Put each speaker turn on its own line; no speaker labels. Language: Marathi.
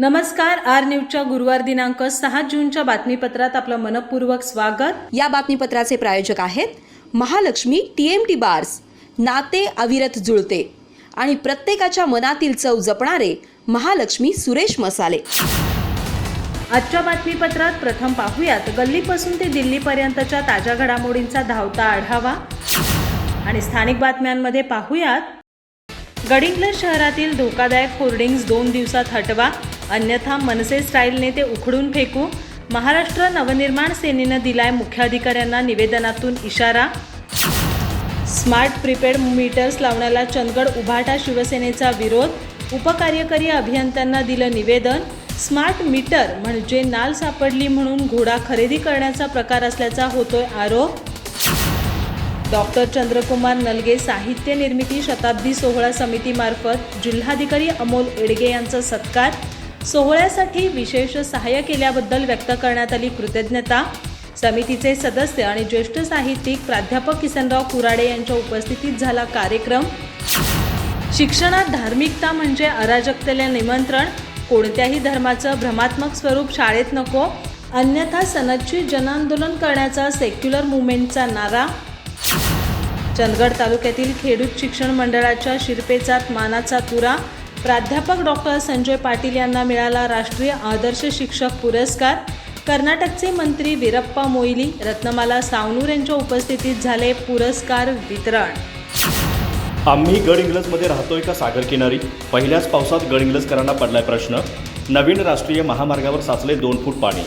नमस्कार आर न्यूजच्या गुरुवार दिनांक सहा जूनच्या बातमीपत्रात आपलं मनपूर्वक स्वागत.
या बातमीपत्राचे प्रायोजक आहेत Mahalaxmi T M T bars. नाते अविरत जुळते आणि प्रत्येकाच्या मनातील चव जपणारे महालक्ष्मी सुरेश मसाले.
आजच्या बातमीपत्रात प्रथम पाहूयात गल्लीपासून ते दिल्लीपर्यंतच्या ताज्या घडामोडींचा धावता आढावा. आणि स्थानिक बातम्यांमध्ये पाहूयात गडिंग्लज शहरातील धोकादायक होर्डिंग्ज दोन दिवसात हटवा. अन्यथा मनसे स्टाईलने ते उखडून फेकू. महाराष्ट्र नवनिर्माण सेनेनं दिलाय मुख्याधिकाऱ्यांना निवेदनातून इशारा. स्मार्ट प्रीपेड मीटर्स लावण्याला चंदगड उभाटा शिवसेनेचा विरोध. उपकार्यकारी अभियंत्यांना दिलं निवेदन. स्मार्ट मीटर म्हणजे नाल सापडली म्हणून घोडा खरेदी करण्याचा प्रकार असल्याचा होतोय आरोप. डॉक्टर चंद्रकुमार नलगे साहित्य निर्मिती शताब्दी सोहळा समितीमार्फत जिल्हाधिकारी अमोल एडगे यांचा सत्कार. सोहळ्यासाठी विशेष सहाय्य केल्याबद्दल व्यक्त करण्यात आली कृतज्ञता. समितीचे सदस्य आणि ज्येष्ठ साहित्यिक प्राध्यापक किसनराव कुराडे यांच्या उपस्थितीत झाला कार्यक्रम. शिक्षणात धार्मिकता म्हणजे अराजकतेला निमंत्रण. कोणत्याही धर्माचं भ्रमात्मक स्वरूप शाळेत नको. अन्यथा सनदची जनआंदोलन करण्याचा सेक्युलर मुवमेंटचा नारा. चंदगड तालुक्यातील खेडूत शिक्षण मंडळाच्या शिरपेचात मानाचा तुरा. प्राध्यापक डॉक्टर संजय पाटील यांना मिळाला राष्ट्रीय आदर्श शिक्षक पुरस्कार. कर्नाटकचे मंत्री वीरप्पा मोईली रत्नमाला सावनूर यांच्या उपस्थितीत झाले पुरस्कार वितरण.
आम्ही गड इंग्लजमध्ये राहतोय का सागर किनारी? पहिल्याच पावसात गड इंग्लजकरांना पडलाय प्रश्न. नवीन राष्ट्रीय महामार्गावर साचले दोन फूट पाणी.